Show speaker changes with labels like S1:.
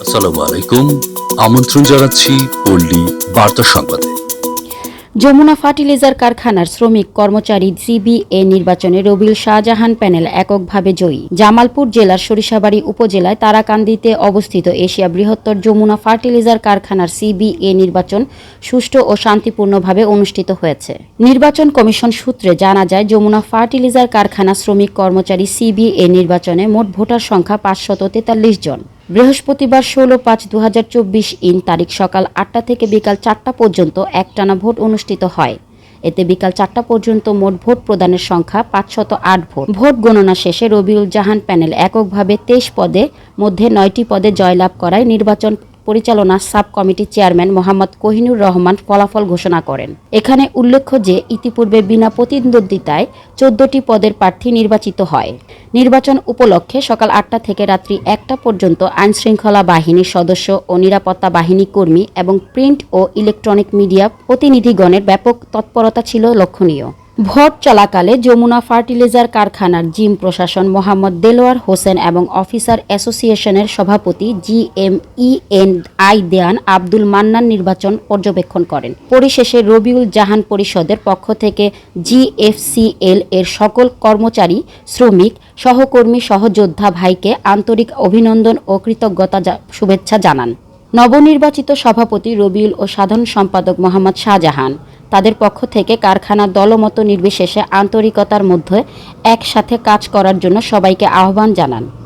S1: আসসালামু আলাইকুম আমন্ত্রণ জানাচ্ছি পল্লী বার্তা সংবাদে।
S2: যমুনা ফার্টিলাইজার কারখানার শ্রমিক কর্মচারী সিবিএ নির্বাচনে রবিল শাহজাহান প্যানেল এককভাবে জয়ী। জামালপুর জেলার সরিষাবাড়ি উপজেলায় তারাকান্দিতে অবস্থিত এশিয়া বৃহত্তর যমুনা ফার্টিলাইজার কারখানার সিবিএ নির্বাচন সুষ্ঠু ও শান্তিপূর্ণভাবে অনুষ্ঠিত হয়েছে। নির্বাচন কমিশন সূত্রে জানা যায়, যমুনা ফার্টিলাইজার কারখানা শ্রমিক কর্মচারী সিবিএ নির্বাচনে মোট ভোটার সংখ্যা পাঁচশত তেতাল্লিশ জন। বৃহস্পতিবার ষোলো পাঁচ দু ইন তারিখ সকাল আটটা থেকে বিকাল চারটা পর্যন্ত একটানা ভোট অনুষ্ঠিত হয়। এতে বিকাল চারটা পর্যন্ত মোট ভোট প্রদানের সংখ্যা পাঁচশত আট ভোট। ভোট গণনা শেষে রবিউল জাহান প্যানেল এককভাবে তেইশ পদে, মধ্যে নয়টি পদে জয়লাভ করায় নির্বাচন পরিচালনা সাব কমিটির চেয়ারম্যান মোহাম্মদ কোহিনুর রহমান ফলাফল ঘোষণা করেন। এখানে উল্লেখ্য যে, ইতিপূর্বে বিনা প্রতিদ্বন্দ্বিতায় চোদ্দটি পদের প্রার্থী নির্বাচিত হয়। নির্বাচন উপলক্ষে সকাল আটটা থেকে রাত্রি একটা পর্যন্ত আইনশৃঙ্খলা বাহিনীর সদস্য ও নিরাপত্তা বাহিনী কর্মী এবং প্রিন্ট ও ইলেকট্রনিক মিডিয়া প্রতিনিধিগণের ব্যাপক তৎপরতা ছিল লক্ষণীয়। ভোট চলাকালে যমুনা ফার্টিলাইজার কারখানার জিম প্রশাসন মোহাম্মদ দেলোয়ার হোসেন এবং অফিসার অ্যাসোসিয়েশনের সভাপতি G M E N I Dewan Abdul Mannan নির্বাচন পর্যবেক্ষণ করেন। পরিশেষে রবিউল জাহান পরিষদের পক্ষ থেকে জিএফসিএল এর সকল কর্মচারী, শ্রমিক, সহকর্মী, সহযোদ্ধা ভাইকে আন্তরিক অভিনন্দন ও কৃতজ্ঞতা শুভেচ্ছা জানান। নবনির্বাচিত সভাপতি রবিউল ও সাধারণ সম্পাদক মোহাম্মদ শাহজাহান। তাদের পক্ষ থেকে কারখানার দলমত নির্বিশেষে আন্তরিকতার মধ্যে একসাথে কাজ করার জন্য সবাইকে আহ্বান জানান।